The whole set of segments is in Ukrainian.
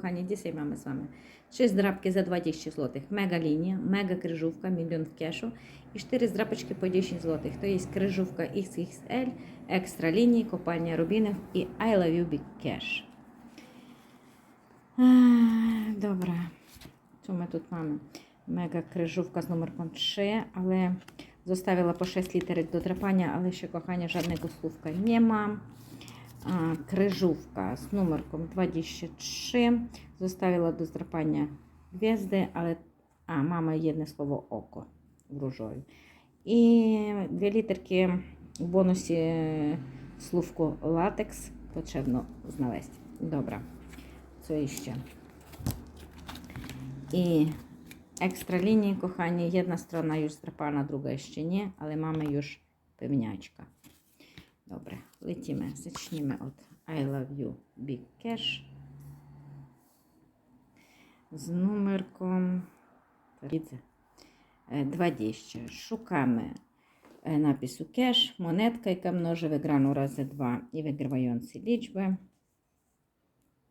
кохані, дісей mamy з вами. 3 здрапки за 20 злотих. Мега лінія, мега крижówka, мільйон в кешу. І 4 здрапочки по 10 злотих. То є крижówka XXL, екстра лінії, копальня рубінів і I love you big cash. Добре. Що ми тут маємо? Мега крижówka з номерком 3, але zostawила по 6 літерek до драпання, але ще кохання жодного слówka nie ma. А, Крижówka з номерком 23. Zostawила до здрапання гвізди, але а, мама єдне слово око в ружові. І дві літерки в бонусі слówko латекс потрібно знaleźć. Добре. Це ще. І Ekstra linii, kochani, jedna strona już zdrapana, druga jeszcze nie, ale mamy już pewniaczka. Dobra, lecimy. Zacznijmy od I love you big cash. Widzę, e, 20. Szukamy e, napisu cash, monetka, jaka mnoży wygraną razy 2 i wygrywający liczbę.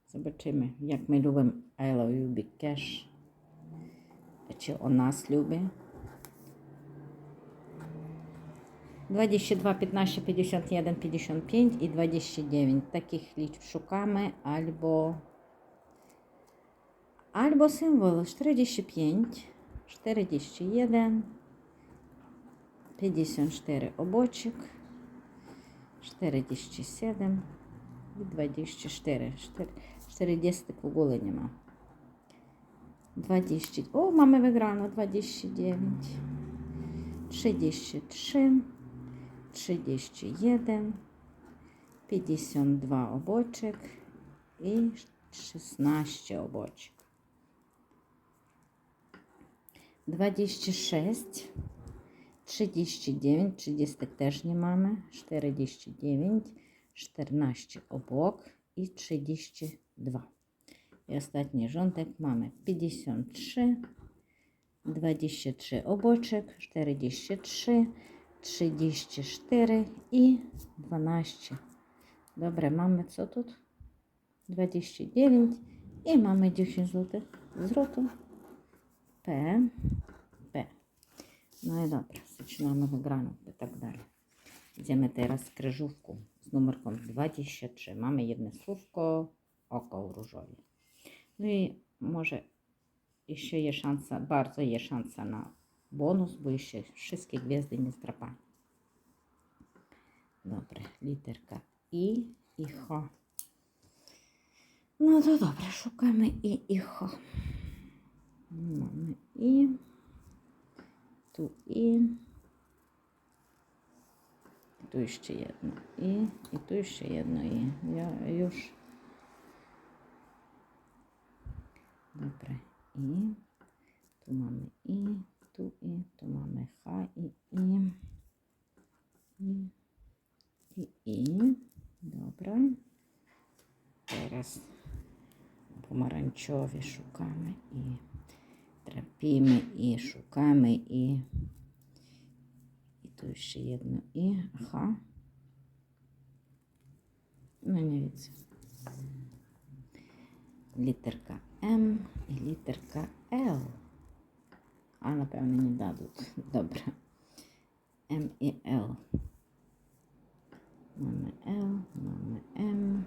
Zobaczymy, jak my lubimy I love you big cash чи у нас любить. 22, 15, 51, 55 і 29. Таких liczb szukamy albo albo symbol 45, 41, 54 обочек, 47 і 24. 40 в ma. 20. O, mamy wygrano 29. 33. 31. 52 oboczek i 16 oboczek. 26. 39, 30 też nie mamy, 49, 14 obok i 32. I ostatni rządek mamy 53, 23 oboczek, 43, 34 i 12. Dobra, mamy co tu? 29 i mamy 10 zł zwrotu. P, P. No i dobra, zaczynamy wygraną i tak dalej. Idziemy teraz w kryżówku z numerką 23. Mamy jedno słówko, oko różowe. No i może jeszcze jest szansa, bardzo jest szansa na bonus, bo jeszcze wszystkie gwiazdy nie zdrapane. Dobra, literka I i H. No to dobra, szukamy I i Mamy I. Tu I. Tu jeszcze jedno I. I tu jeszcze jedno I. Ja już Добре. І. Tu mamy І, tu І, tu mamy Х і І. І. І І. Добре. Teraz pomarańczowy szukamy i trapimy i szukamy i i tu jeszcze jedno i. Aha. No nie widzę. Literka М і літерка Л. А, напевно, не дадуть. Добре. М і Л. Mamy L, mamy M.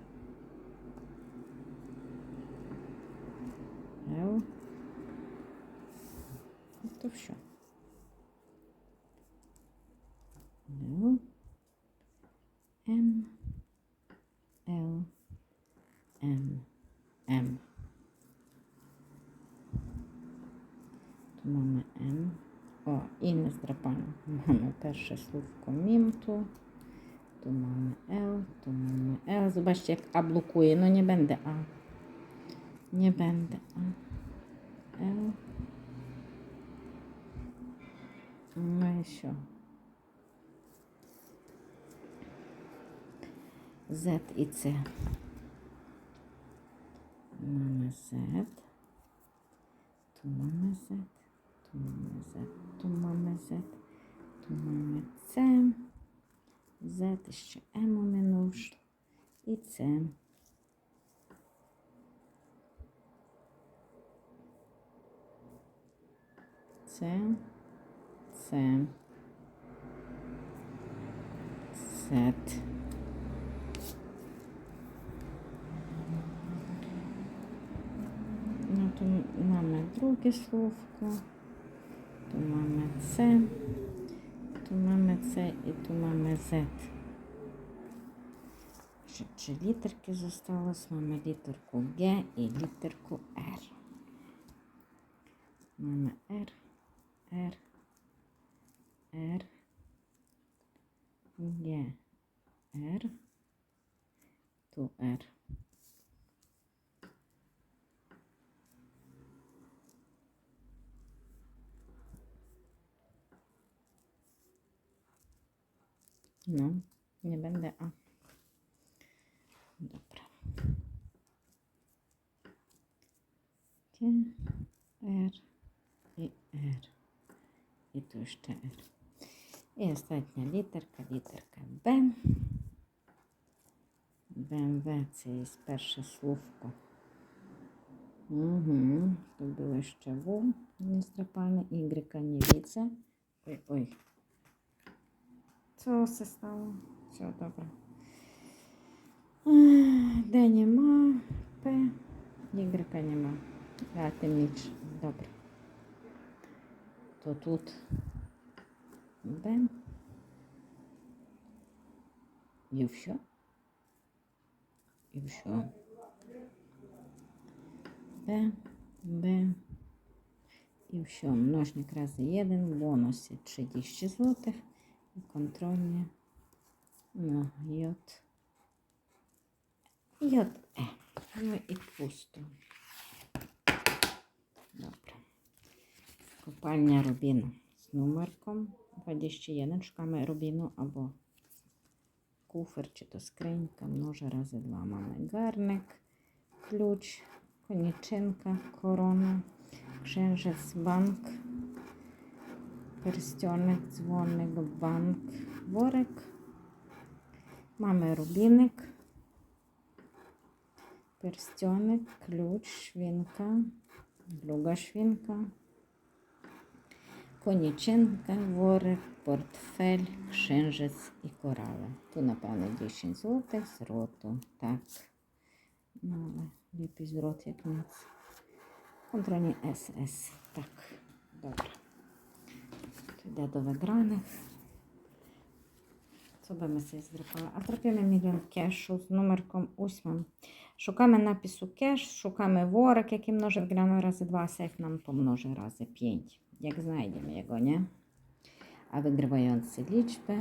L. No to все. L. M. Pierwsze słówko mimtu. Tu tu mamy L, tu mamy L. Zobaczcie, jak A blokuje. No nie będę A. Nie będę A. E. L. Mysio. Z i C. Mamy Z. Tu mamy Z. Tu mamy Z. Tu mamy Z. Тому це, Z ще М оминув і це. Це, це, сет. Ну, то маме друге словко, то маме це tu mamy C i tu mamy Z. Ще три літерки зосталось. Mamy літерку Г і літерку Р. Mamy R, R, R, Г, R, tu R. No, nie będę, a. Dobra. G, R i R. I tu jeszcze R. I ostatnia literka, literka B. BMW, to jest pierwsze słówko. Mhm, tu było jeszcze W, niezdrapalne, Y nie widzę. Oj, oj. Się stało? Все добре. Ех, Д нема, П, Y нема. А, тим ніч. Добре. То тут Б. І все. І все. Б, Б. І все. Множник рази 1, бонуси 30 злотих. І контрольні на йод. Йод Е. Ну і пусто. Добре. Копальня рубіну з номерком 21. Шукаємо рубіну або куфер чи то скринька, множе рази два. Mamy гарник, ключ, конічинка, корона, księżyc, банк, перстьоник, дзвоник, банк, ворик. Mamy рубіник, перстьоник, ключ, швінка, друга швінка, конічинка, ворик, портфель, księżyc і корали. Тут, напевно, 10 злотих з роту. Так. Ну, але ліпий з рот, як ніц. Контрольні СС. Так, добре. Йде до виграних. Co by my sobie zdrapała? A trafiamy milion keszu z numerką 8. Szukamy napisu cash, szukamy worek, jaki mnoży wygrano razy 2, sejf nam pomnoży razy 5. Jak znajdziemy jego, nie? A wygrywający liczby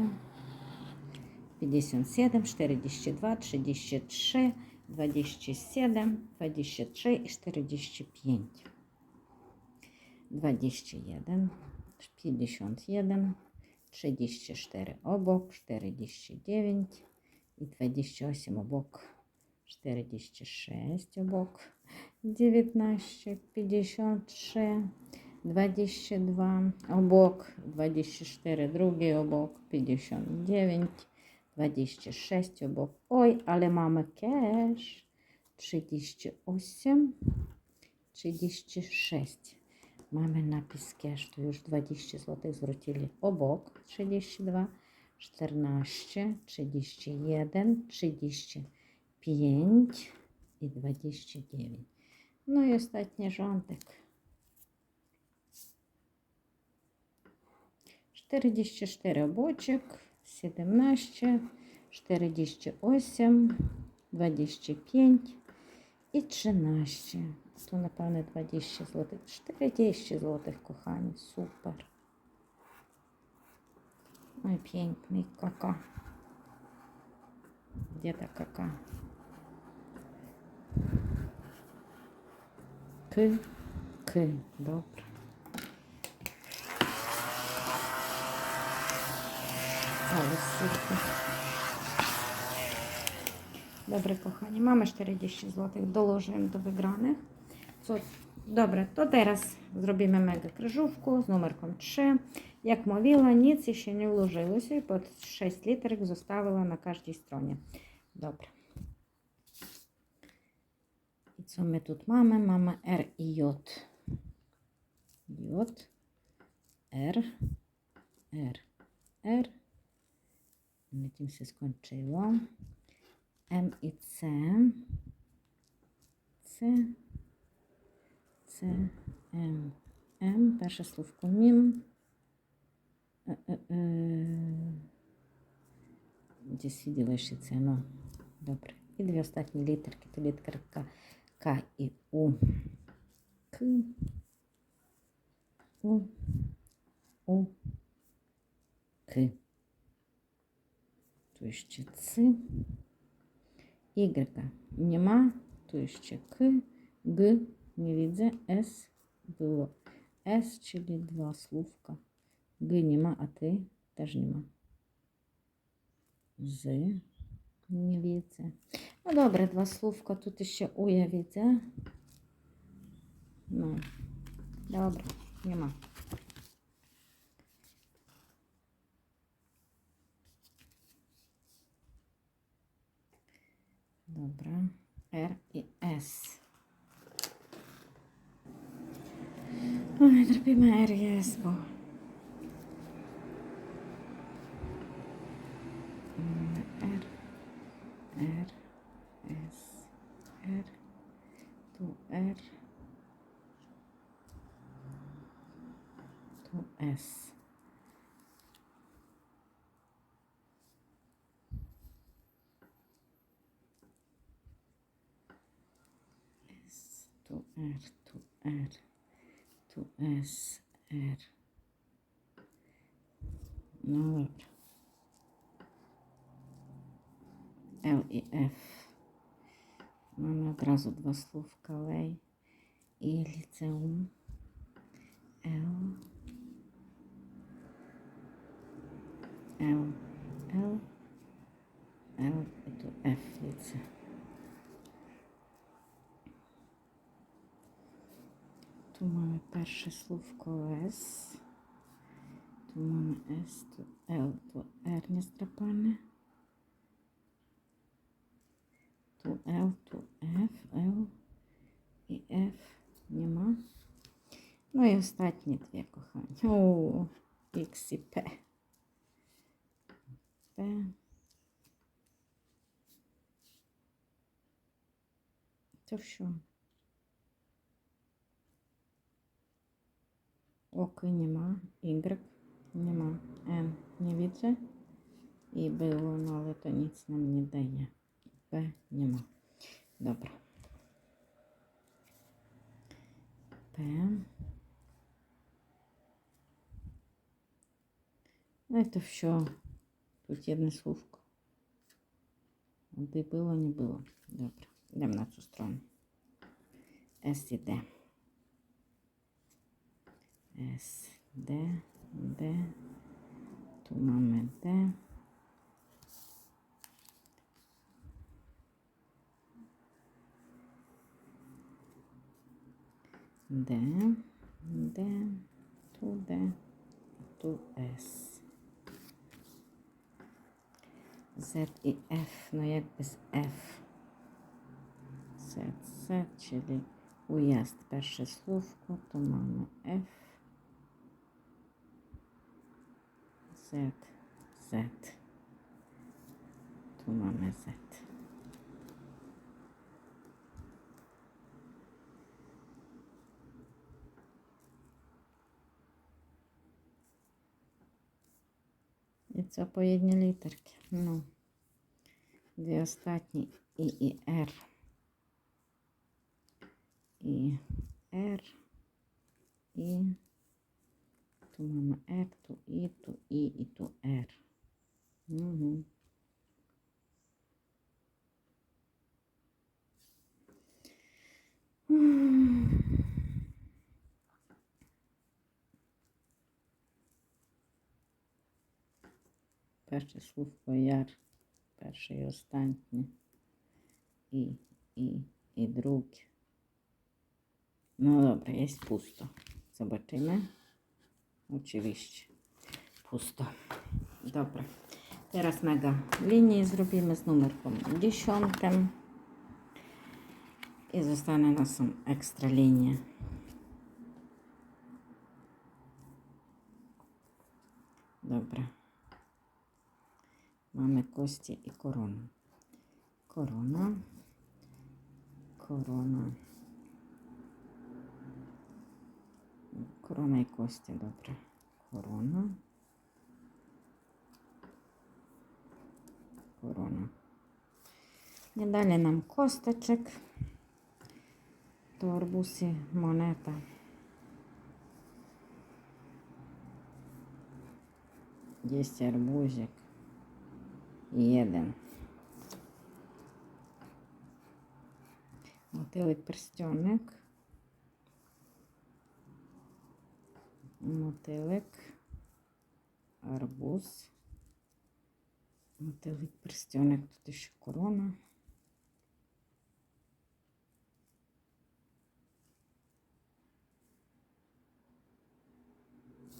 57, 42, 33, 27, 23 i 45. 21, 51, 34 obok, 49 i 28 obok, 46 obok, 19, 53, 22 obok, 24 drugi obok, 59, 26 obok. Oj, ale mamy cash. 38, 36. Mamy napis cash, tu już 20 zł zwrócili obok, 32, 14, 31, 35 i 29. No i ostatni rządek. 44 обочек, 17, 48, 25 i 13. Tu напевне 20 злотих. 40 злотих, кохані. Супер. Ой, piękny kaka. Gdzie ta kaka? K, K. Dobra. Ale super. Добре, кохані. Mamy 40 zł. Dołożymy do wygranych. Добре, teraz zrobimy mega kryżówkę z numerką 3. Jak mówiła, nic się nie ułożyło się i pod 6 literek zostawiła na każdej stronie. Dobra. I co my тут mamy? Mamy R i J. J. R, R, R. На тім все скончило. М і С. С. С, М, М. Перше словко мім. Е, е, е. Десь відділи ще це, ну, добре. І дві останні літерки, то літерка К і У. К. У. У. К. То ще Ц. Y. Нема, то ще К. Г. Не видно. С. Было. С, czyli два словка. Г нема, а Т теж нема. З. Не widzę. No dobra, dwa słówka. Tu jeszcze U ja widzę. No. Dobra, nie ma. Dobra. R i S. Oj, trpimy R i S, bo... R. R, S, R, tu er. R, tu S. S, tu R, tu R, tu S, R. No dobra. L і F. Mamy od razu dwa słówka lej i liceum. L. L. L. L i tu F lice. Tu mamy перше słówko S. Tu mamy S, tu L, tu R nie strapane. Tu L, tu F, L і F нема. Ну і останні дві кохання. О, X і П. П. То що? Оки нема, Y нема, N не widzę. І було, ну, але то ніц нам не дає. П нема. Добре. П. Ну, это все. Тут одне словко. Де було, не було. Добре. Йдемо на цю сторону. С і Д. С, Д, Д. Ту mamy Д. Д, Д, ту Д, ту С. Z і F, ну як без F. Z, Z, czyli уїзд перше словко, то маємо F. Z, Z. Tu mamy Z. І це по одній літерки. Ну, дві останні І і Р. І Р. І маємо Р, ту І, ту І і ту Р. Угу. Перше слово яр, перше і останнє. І, і, і друге. Ну добре, є пусто. Zobaczymy. Oczywiście pusto. Dobra. Teraz mega linię zrobimy z numerką 10. I zostanie nas są ekstra linie. Добре. Mamy кості і корону. Корона. Корона. Корона і кості, добре. Корона. Корона. І далі нам косточок. Торбуси, монета. Есть арбузик. Jeden. Мотилик перстьоник. Мотилик. Арбуз. Мотилик перстьоник. Тут ще корона.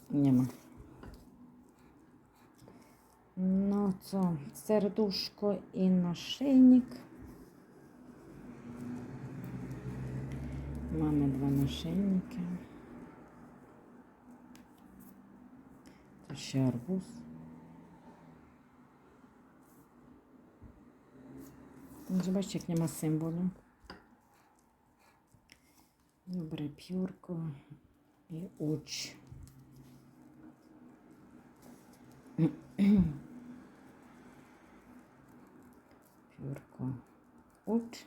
Нема. Ну, це сердушко і нашийник. Мами два нашийники. Ще арбуз. Бачите, як нема символу. Добре, п'юрко і уч. Пюрко. Уч.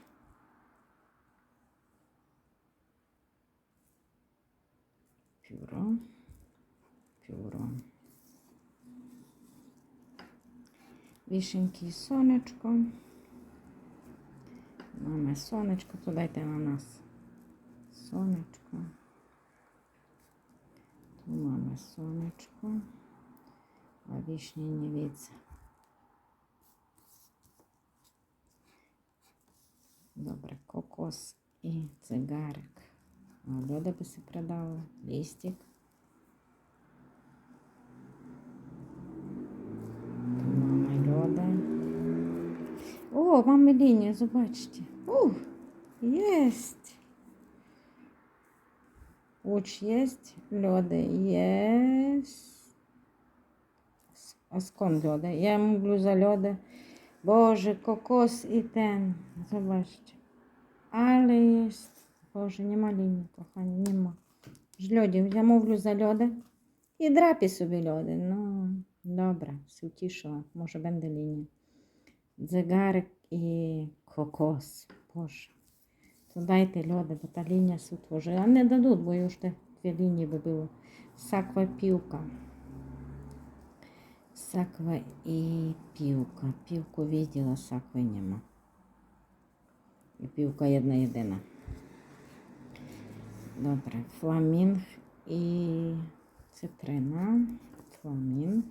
Пюро. Пюро. Вишеньки і сонечко. Маме сонечко, то дайте на нас сонечко. Tu mamy słoneczko, a wiśnie nie widzę. Добре, кокос і цигарик. А льода би си продала, листик. Тут мама льода. О, мами лінію, побачите. Ух, єсть. Уч есть, льоди есть. А скон льоди? Я люблю за льоди. Боже, кокос і тен. Побачите. Але є. Боже, нема лінії, кохані, нема. Ж льодів, я мовлю за льоди. І драпі собі льоди. Ну, добре, все втішила. Може, буде лінія. Дзигарик і кокос. Боже. То дайте льоди, бо та лінія сутворює. А не дадуть, бо już te дві лінії би було. Саква півка. Саква і півка. Півку виділа, сакви нема. І півка одна єдина. Добре, фламінг і цитрина. Фламінг.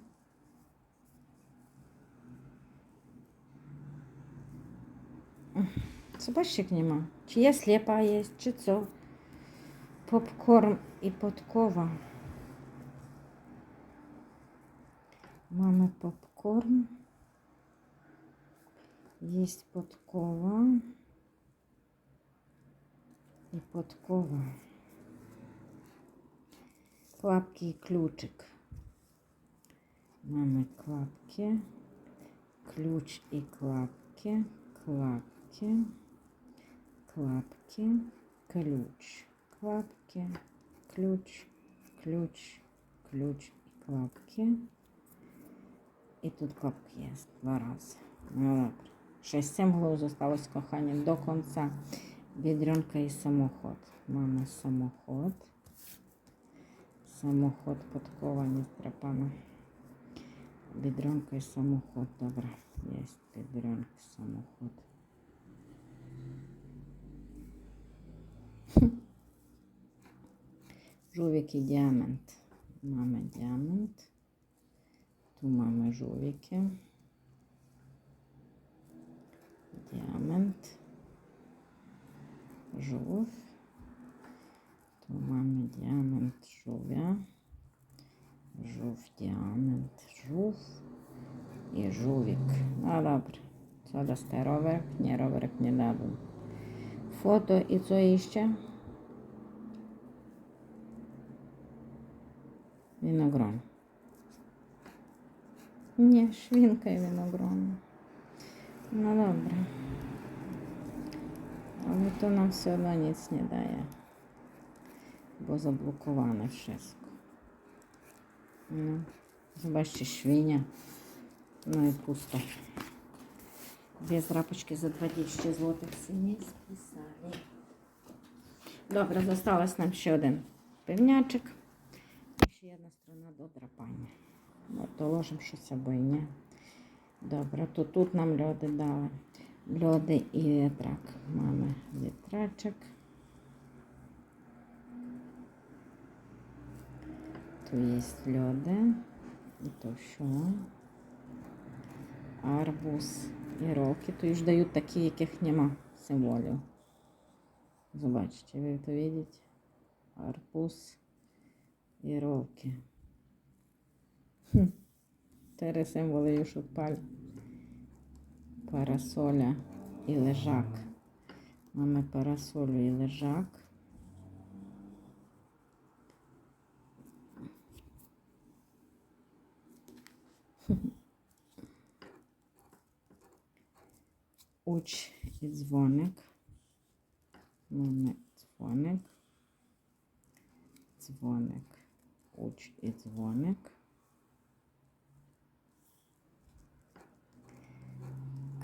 Собачек нема. Чи я сліпа є, чи це попкорн і подкова. Мами попкорн. Есть подкова. І подкова. Клапки і ключик. Мами клапки. Ключ і клапки. Клапки. Клапки. Ключ. Клапки. Ключ. Ключ. Ключ і клапки. І тут клапки є два рази. Ну, добре. Шість символів залишилось кохання до кінця. Бідренка і самоход. Мама самоход. Самоход подковані страпана. Бідренка і самоход. Добре. Є бідренка, самоход. Жовик і діамант. Мама діамант. Tu mamy żółwiki. Diament. Żółw. Tu mamy diament żółwia. Żółw, diament, żółw i żółwik. No dobra. Co daste rowerek? Nie, rowerek nie dadzą. Foto i co jeszcze? Winogron. Nie, szwinka i winогронна. No dobra. Ale to nam все одно nic nie daje. Bo zablokowane wszystko. No. Zobaczcie, świnia. No i pusto. Dwie zrapочки за 20 зł сині списали. Добре, залишилось нам ще один пивнячик. І ще одна сторона до драпання. Доложимо щось або і ні. Добре, то тут нам льоди дали. Льоди і вітрак. Mamy вітрачок. Tu jest lody. I to що? Арбуз і роки. То już дають такі, яких нема символів. Zobaczcie, ви to widzicie? Арбуз і роки. Хм. Cztery symbole już odpali. Parasola i leżak. Mamy parasolę i leżak. Uć i dzwonek. Mamy dzwonek. Dzwonek. Uć i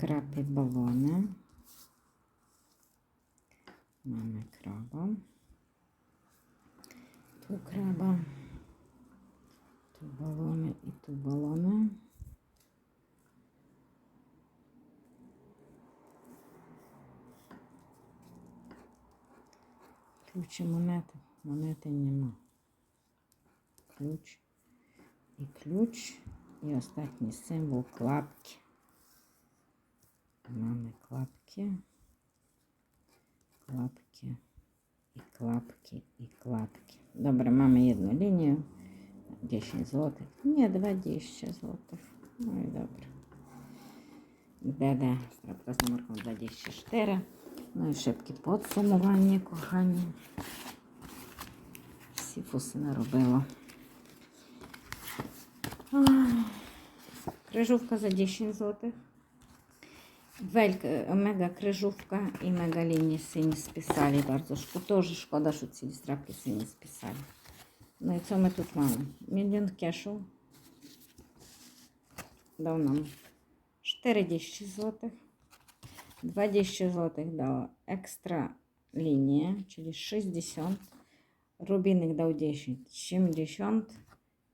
dzwonek. Краб і. Mamy краба. Tu краба. Tu балони і tu балони. Ключ і монети. Монети нема. Ключ і ключ. І останній символ клапки. Mamy klapki, klapki i klapki i klapki. Dobra, mamy jedną linię. 10 zł. Nie, 20 zł. No i dobra. ДД, страпка з номерком 24. Ну і шибкі підсумування, кохані. Всі фуси наробила. Крижовка за 10 злотих. Wельk, mega kryżówka i mega linie syni spisali bardzo. Szko- Тоже szkoda, що ці страпки syni spisali. Ну і co my тут mamy? Milion кешу. Дав нам 40 злотих. 20 злотих дала екстра лінія, czyli 60. Рубіник дав 10, 70.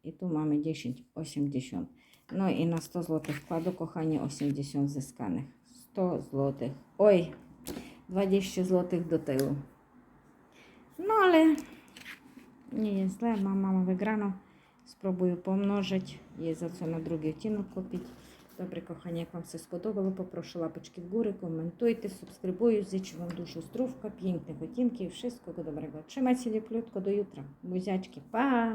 І тут mamy 10, 80. Ну і на 100 злотих вкладу, кохання, 80 зисканих. 100 злотих. Ой, 20 złotych do tyłu. No ale nie jest źle, mam, mamy wygraną. Spróbuję pomnożyć. Jest za co na drugi odcinek. Добре, кохання, як вам все сподобало, попрошу лапочки вгору, коментуйте, субскрибую, зичу вам душу здоров'я, odcinków, wszystkiego dobrego. Trzymajcie się, plutko, do jutra. Buziaczki, pa!